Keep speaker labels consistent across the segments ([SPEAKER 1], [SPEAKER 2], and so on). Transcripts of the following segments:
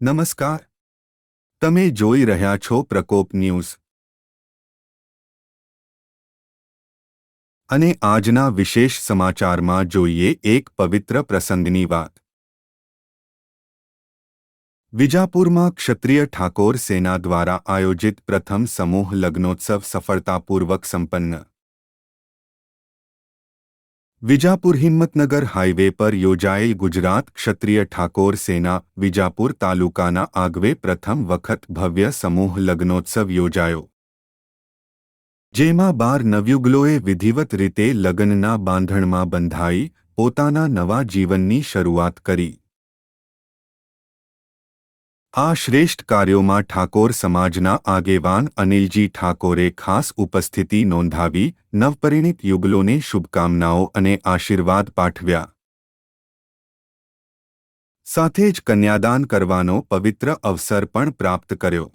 [SPEAKER 1] નમસ્કાર. તમે જોઈ રહ્યા છો પ્રકોપ ન્યૂઝ. અને આજના વિશેષ સમાચારમાં જોઈએ એક પવિત્ર પ્રસંગની વાત. વિજાપુરમાં ક્ષત્રિય ઠાકોર સેના દ્વારા આયોજિત પ્રથમ સમૂહ લગ્નોત્સવ સફળતાપૂર્વક સંપન્ન. વિજાપુર હિંમતનગર હાઇવે પર યોજાયેલ ગુજરાત ક્ષત્રિય ઠાકોર સેના વિજાપુર તાલુકાના આગવે પ્રથમ વખત ભવ્ય સમૂહ લગ્નોત્સવ યોજાયો. જેમાં બાર નવયુગલોએ વિધિવત રીતે લગ્નના બાંધણમાં બંધાઈ પોતાના નવા જીવનની શરૂઆત કરી. આ શ્રેષ્ઠ કાર્યોમાં ઠાકોર સમાજના આગેવાન અનિલજી ઠાકોરે ખાસ ઉપસ્થિતિ નોંધાવી નવપરિણીત યુગલોને શુભકામનાઓ અને આશીર્વાદ પાઠવ્યા. સાથે જ કન્યાદાન કરવાનો પવિત્ર અવસર પણ પ્રાપ્ત કર્યો.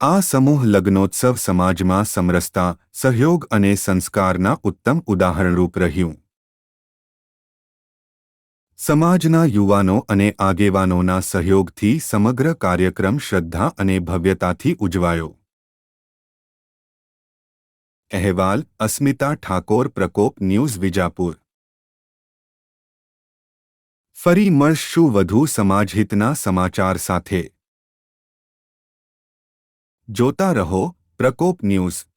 [SPEAKER 1] આ સમૂહ લગ્નોત્સવ સમાજમાં સમરસતા, સહયોગ અને સંસ્કારના ઉત્તમ ઉદાહરણરૂપ રહ્યું. સમાજના યુવાનો અને આગેવાનોના સહયોગથી સમગ્ર કાર્યક્રમ શ્રદ્ધા અને ભવ્યતાથી ઉજવાયો. અહેવાલ, અસ્મિતા ઠાકોર, પ્રકોપ, ન્યૂઝ વિજાપુર. ફરી મળશું વધુ સમાજહિતના સમાચાર સાથે. જોતા રહો, પ્રકોપ ન્યૂઝ.